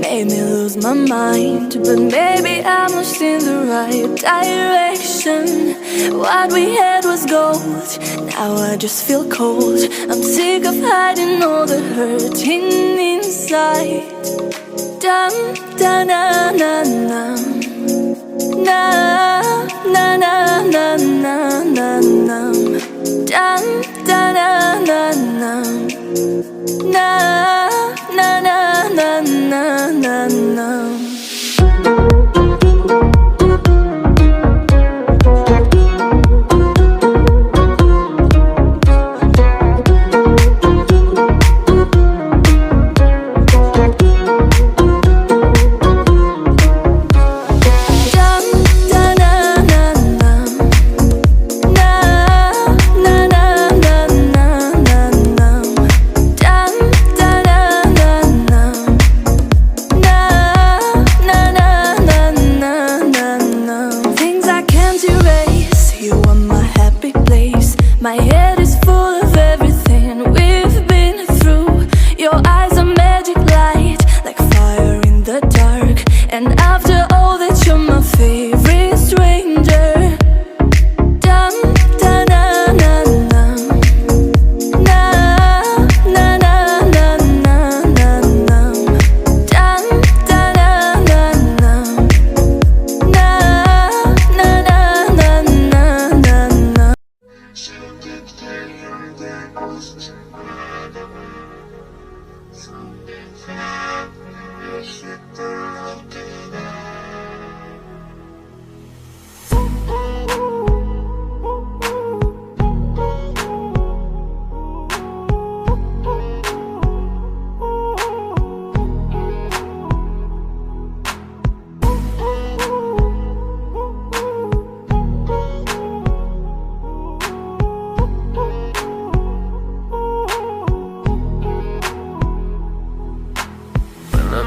made me lose my mind. But maybe I'm lost in the right direction. What we had was gold, now I just feel cold. I'm sick of hiding all the hurting inside. Dum da na na na. Na na na na na na na. Dum da na na. Na na My head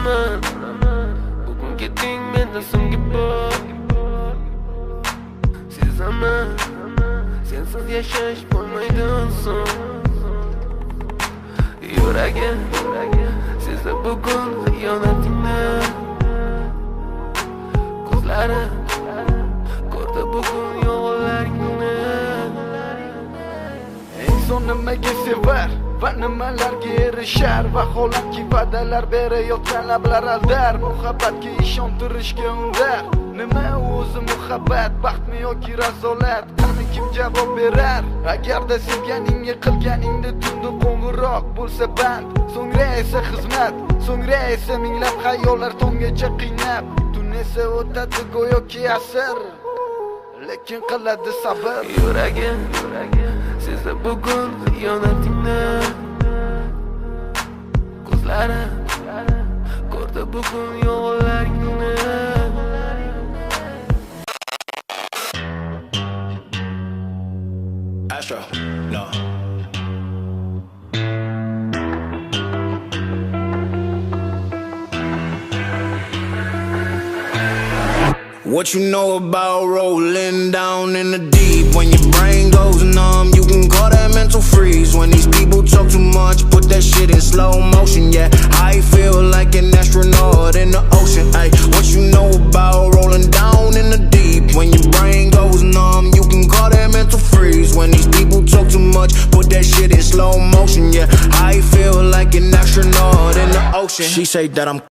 Aman Bugün gittin nasıl gibi Siz ama Sensiz yaşayış bulmaydın son? Yüreğim Size bugün yönetimde Kızlarım Gördü bugün yollarını inson nimaga sevar va nimalarga erishar vaholanki va'dalar berayotgan lablar aldar. Muhabbatga ishontirishga undar. Nima o'zi muhabbat baxtmi yoki razolat qani kim javob berar? Agarda sevganingga qilganingda tunda qo'ng'iroq bo'lsa band. So'ngra esa xizmat so'ngra esa minglab xayollar tonggacha qiynab. Tun esa o'tadi go'yoki asr lekin qiladi sabr. Yuragim Size bugün yönetimde Kızlarım Astro, no. What you know about rolling down in the deep? When your brain goes numb, you can call that mental freeze. When these people talk too much, put that shit in slow motion. Yeah, I feel like an astronaut in the ocean. Ay, what you know about rolling down in the deep? When your ocean. She say that I'm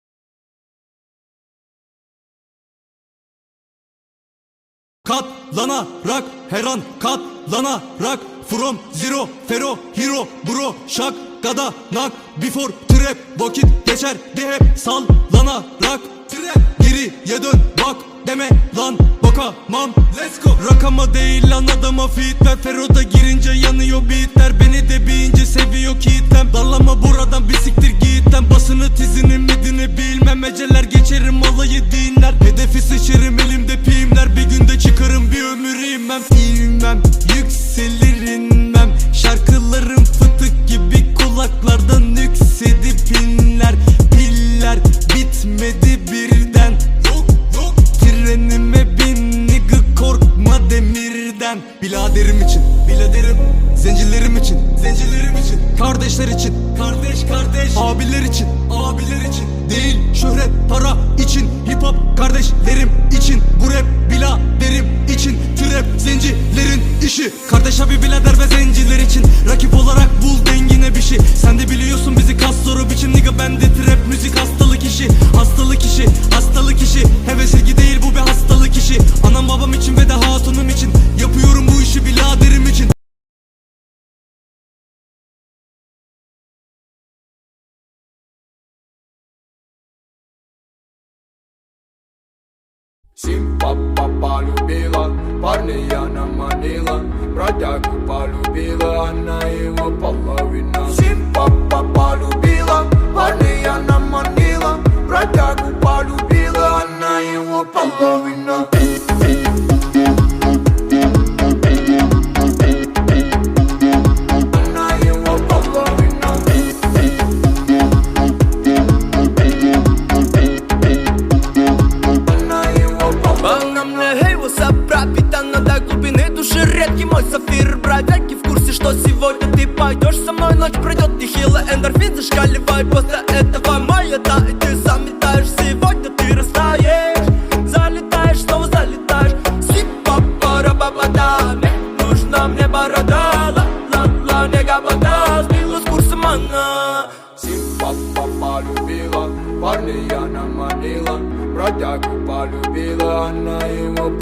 Katlanarak her an katlanarak From zero, fero, hero, bro, şak, gada, nak Before trap, vakit geçer de hep sallanarak Trap, geriye dön bak deme lan bakamam Let's go. Rakama değil lan adama fit ver. Fero'da girince yanıyor beatler. Beni de bir ince seviyor kitlem. Dallama buradan bir siktir gitten Basını tizini midini bilmem. Eceler geçerim abiler için Değil şöhret para için. Hip hop kardeşlerim için Bu rap biladerim için. Trap zencilerin işi. Kardeş abi birader ve zenciler için. Rakip olarak bul dengine bir şey. Sen de biliyorsun biz Сім папа полюбила, парня я наманила, бродягу полюбила, она его половила. Редкий мой сафир, бродяги в курсе, что сегодня ты пойдешь со мной Ночь пройдет нехило, эндорфин зашкаливай После этого моя да, и ты заметаешь Сегодня ты растаешь, залетаешь, снова залетаешь Сипа пара бабада, мне нужна мне борода Ла ла ла, не габада, сбила с курса мана Симпапа полюбила парня на манила Бродягу полюбила, она его половина